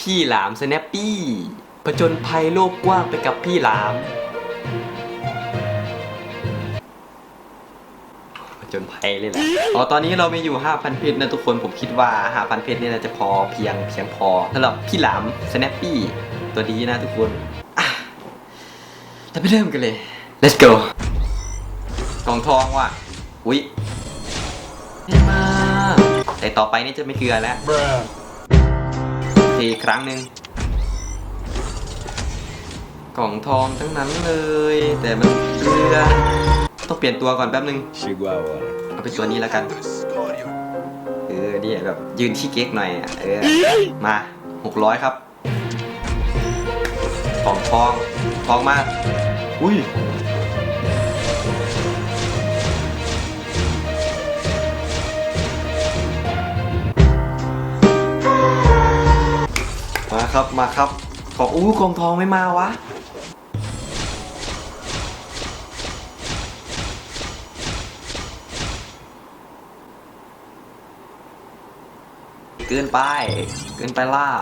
พี่หลามสแนปปี้ผจญภัยโลกกว้างไปกับพี่หลามผจญภัยเลยแหละอ๋อตอนนี้เรามีอยู่ 5,000 เพชรนะทุกคนผมคิดว่า 5,000 เพชรเนี่ยน่าจะพอเพียงเพียงพอสำหรับพี่หลามสแนปปี้ตัวนี้นะทุกคนอะเราไปเริ่มกันเลย let's go กล่องทองว่ะ อุ๊ยไม่มา แต่ต่อไปนี่จะไม่เกลือแล้วทีครั้งหนึ่งกล่องทองทั้งนั้นเลย แต่มันเกลือ ต้องเปลี่ยนตัวก่อนแป๊บนึง Chihuahua. เอาเป็นตัวนี้แล้วกัน เออนี่แบบยืนที่เก๊กหน่อยอะเออมาหกร้อยครับกล่องทองทองมาก อุ้ย ครับมาครับขออู้กล่องทองไม่มาวะเกินไป เกินไปเล่า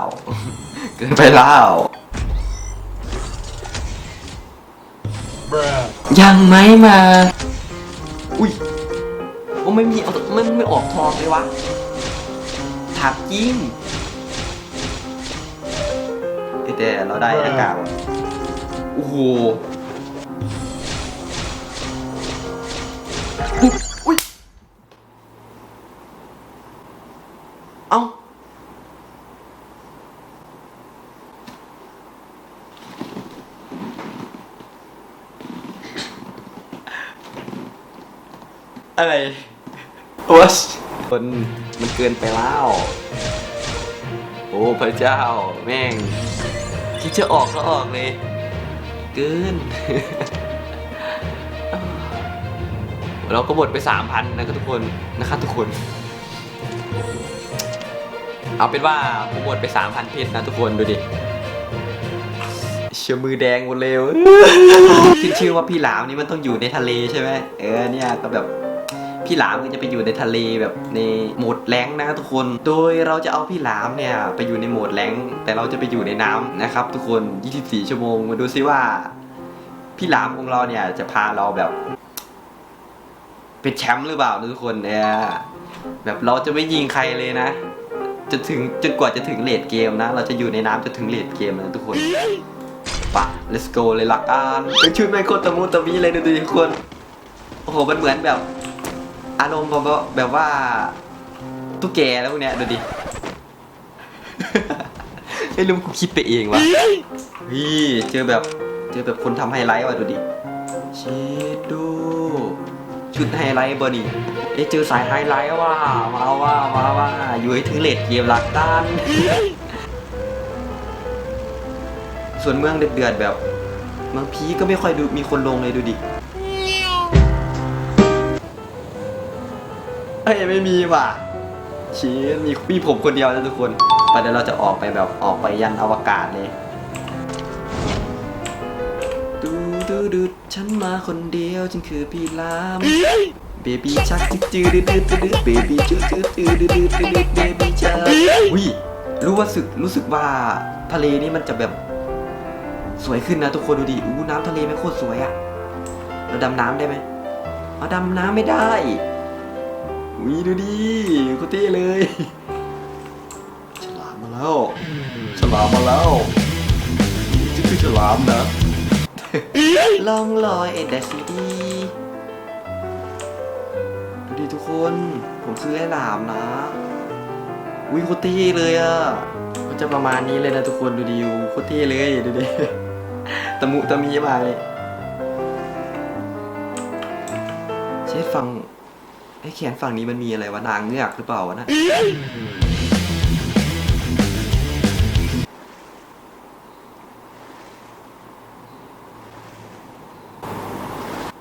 เกินไปเล่ายังไม่มา อุ้ยโอ้ไม่มีเอาไม่ไม่ออกทองเลยวะถามจริง เอ้ยแต่เราได้อากาศโอ้โหอุ๊ยอุ้ยเอ้าอะไรวะคนมันเกินไปแล้วโอ้พระเจ้า แม่ง คิดจะออกก็ออกเลยเกิน เราก็หมดไปสามพันนะครับทุกคนนะครับทุกคน เอาเป็นว่าผมหมดไปสามพันเพชรนะทุกคนดูดิเชื่อมือแดงหมดเลยขึ้นชื่อว่าพี่หลามนี่มันต้องอยู่ในทะเลใช่ไหมเออเนี่ยก็แบบ พี่หลามก็จะไปอยู่ในทะเลแบบในโหมดแรงนะทุกคน โดยเราจะเอาพี่หลามเนี่ยไปอยู่ในโหมดแรงแต่เราจะไปอยู่ในน้ำนะครับ ทุกคน 24 ชั่วโมงมาดูซิว่า พี่หลามของเราเนี่ยจะพาเราแบบ เป็นแชมป์หรือเปล่าทุกคนเนี่ยแบบเราจะไม่ยิงใครเลยนะจนถึงจนกว่าจะถึงเลดเกมนะ เราจะอยู่ในน้ำจนถึงเลดเกมนะทุกคนปะ let's go เลยหละกันเป็นชุดไม่โคตรตะมุตะมีเลยดูดิทุกคน โอ้โห มันเหมือนแบบ อารมณ์แบบว่าแบบว่าตุ๊กแกแล้วพวกเนี้ยดูดิไอ้ลุงกูคิดไปเองวะพี่เจอแบบเจอแบบคนทำไฮไลท์ว่ะดูดิเชดดูชุดไฮไลท์บอดี้เอ้เจอสายไฮไลท์ว่ะมาว่ามาว่าอยู่ให้ถึงเลดเกมหลักด้านส่วนเมืองเดือดแบบเมืองพีก็ไม่ค่อยดูมีคนลงเลยดูดิ เฮ้ยไม่มีว่ะชี้มีมีผมคนเดียวนะทุกคนไปเดี๋ยวเราจะออกไปแบบออกไปยันอวกาศเลยดูดูดูฉันมาคนเดียวฉันคือพี่ลามเบบี้ชักจืดจืดดืดดืดดืดเบบี้จืดจืดจืดดืดดืดดืดเบบี้ชักวิรู้ว่าสึกรู้สึกว่าทะเลนี่มันจะแบบ สวยขึ้นนะทุกคนดูดิอู้น้ำทะเลไม่โคตรสวยอะเราดำน้ำได้ไหมเอาดำน้ำไม่ได้ วีดูดิโคตรเท่เลย ฉลามมาแล้ว ฉลามมาแล้วนี่คือฉลามนะ ลองลอยเอ็นแต่ซีดีดูดิทุกคน ผมซื้อให้หลามนะวิโคตรเท่เลยอะก็จะประมาณนี้เลยนะทุกคนดูดิโคตรเท่เลยดูดิตะมุตะมีมาเลยเชฟฟัง ไอ้แขนฝั่งนี้มันมีอะไรวะนางเงือกหรือเปล่าวะนะ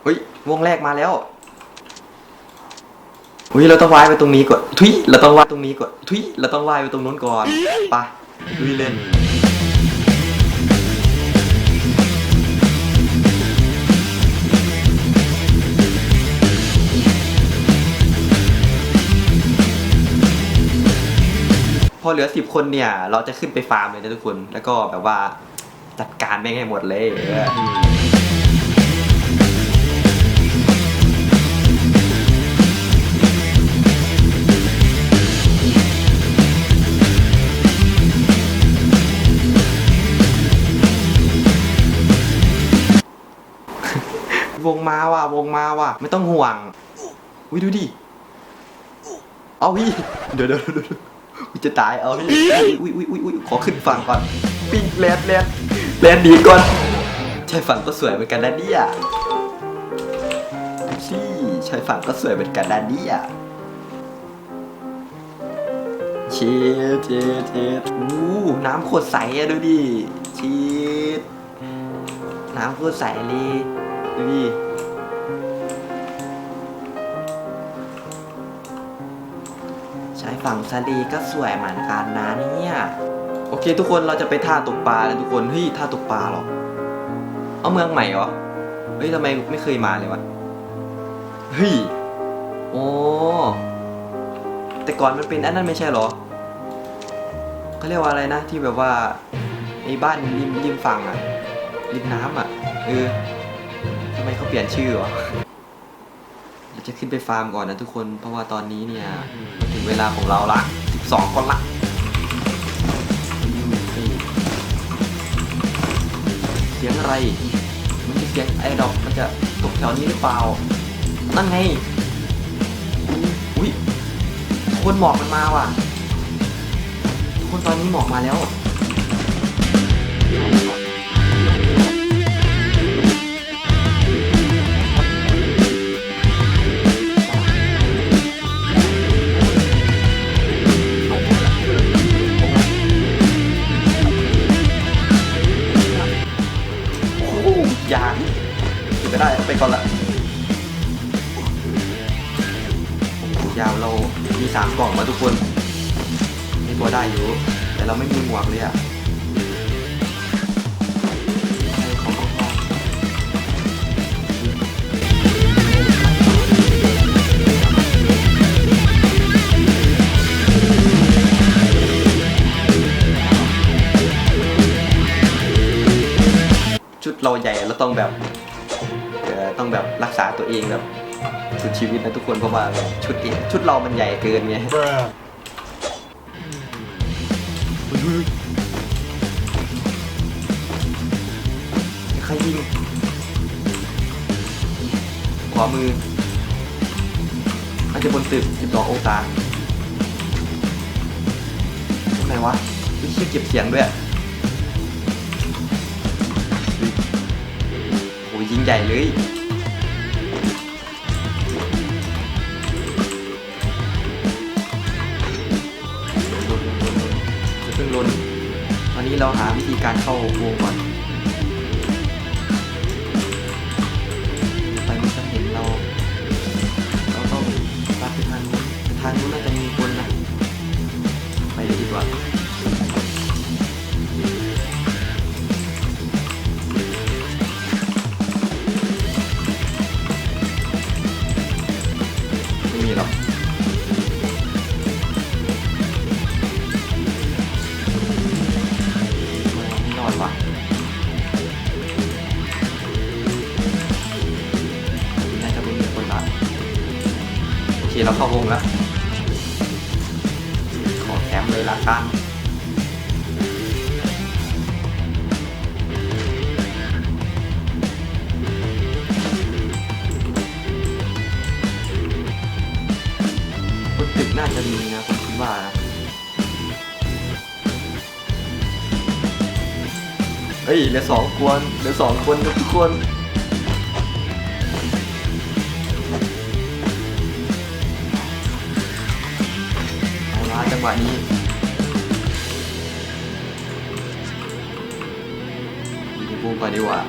เฮ้ยวงแรกมาแล้วอุ้ยเราต้องว่ายไปตรงนี้ก่อนทุยเราต้องว่ายตรงนี้ก่อนทุยเราต้องว่ายไปตรงนู้นก่อนไปลุยเล่น อเหลือสิบคนเนี่ย เราจะขึ้นไปฟาร์มเลยนะทุกคน แล้วก็แบบว่าจัดการแม่งให้หมดเลยเออวงมาว่ะวงมาว่ะไม่ต้องห่วงวิดูดิ เอาพี่เดี๋ยวเดี๋ยวเดี๋ยวเดี๋ยวอุ๊ย จะตายเอาพี่อุ้ยอุ้ยอุ้ยอุ้ยขอขึ้นฝั่งก่อนปิ้งแลนแลนแลนดีก่อนใช่ฝั่งก็สวยเหมือนกันนะเนี่ยซี่ใช่ฝั่งก็สวยเหมือนกันนะเนี่ยเชีดเชีดเชีดอู้น้ำโคตรใสอะดูดิเชีดน้ำโคตรใสเลยดูดิ ฝั่งซาลีก็สวยเหมือนกันนะเนี่ย โอเค ทุกคนเราจะไปท่าตกปลาแล้วทุกคนเฮ้ยท่าตกปลาหรอเอาเมืองใหม่เหรอเฮ้ยทำไมไม่เคยมาเลยวะเฮ้ยโอ้แต่ก่อนมันเป็นอันนั้นไม่ใช่เหรอเขาเรียกว่าอะไรนะ ที่แบบว่าไอ้บ้านริมริมฝั่งอะริมน้ำอะเออทำไมเขาเปลี่ยนชื่อวะ จะขึ้นไปฟาร์มก่อนนะทุกคน เพราะว่าตอนนี้เนี่ย ถึงเวลาของเราละ 12คนละเสียงอะไร มันจะเสียงไอ้ดอกมันจะตกแถวนี้หรือเปล่า นั่นไง อุ้ยคนหมอกมันมาว่ะ ทุกคนตอนนี้หมอกมาแล้ว ทุกคนนี่พอได้อยู่ แต่เราไม่มีหมวกเลยอะขอของขอชุดเราใหญ่เราต้องแบบต้องแบบรักษาตัวเองแบบ สุดชีวิตนะทุกคนเพราะว่าชุดเองชุดเรามันใหญ่เกินไง Bruh. ใครยิงขวามือมันจะบนตึก12องศาตรงไหนวะมีชื่อเก็บเสียงด้วยโอ้ยยิงใหญ่เลย ลนตอนนี้เราหาวิธีการเข้าวงก่อนไปมันจะเห็นเรา เราต้องปัดไปทางนู้นทางนู้นน่าจะมีคนนะ ไปเลยดีกว่า เคเราเข้าวงแล้วขอแคมเลยละกันบนตึกน่าจะมีนะผมคิดว่านะเฮ้ยเหลือสองคนเหลือสองคนทุกคน วะนี้มีวงก่อนดีกว่า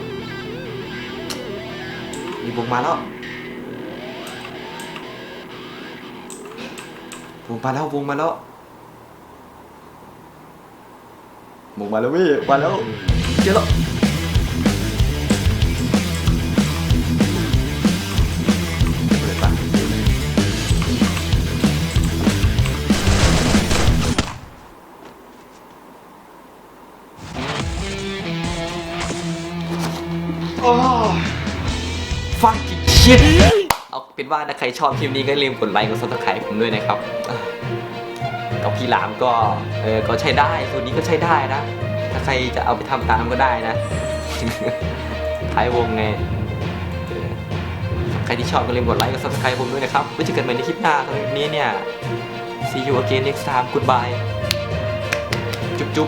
มีวงมาแล้ววงมาแล้ววงมาแล้ววงมาแล้วเว้ยมาแล้วเจอแล้ว เอาเป็นว่าถ้าใครชอบคลิปนี้ก็ลืมกดไลค์กดซับสไครต์ผมด้วยนะครับอะกับพี่หลามก็เออก็ใช้ได้สูตรนี้ก็ใช้ได้นะ ถ้าใครจะเอาไปทำตามก็ได้นะท้ายวงไงใครที่ชอบก็ลืมกดไลค์กดซับสไครต์ผมด้วยนะครับไว้เจอกันใหม่ในคลิปหน้าตอนนี้เนี่ย see you again next time goodbye จุ๊บจุ๊บ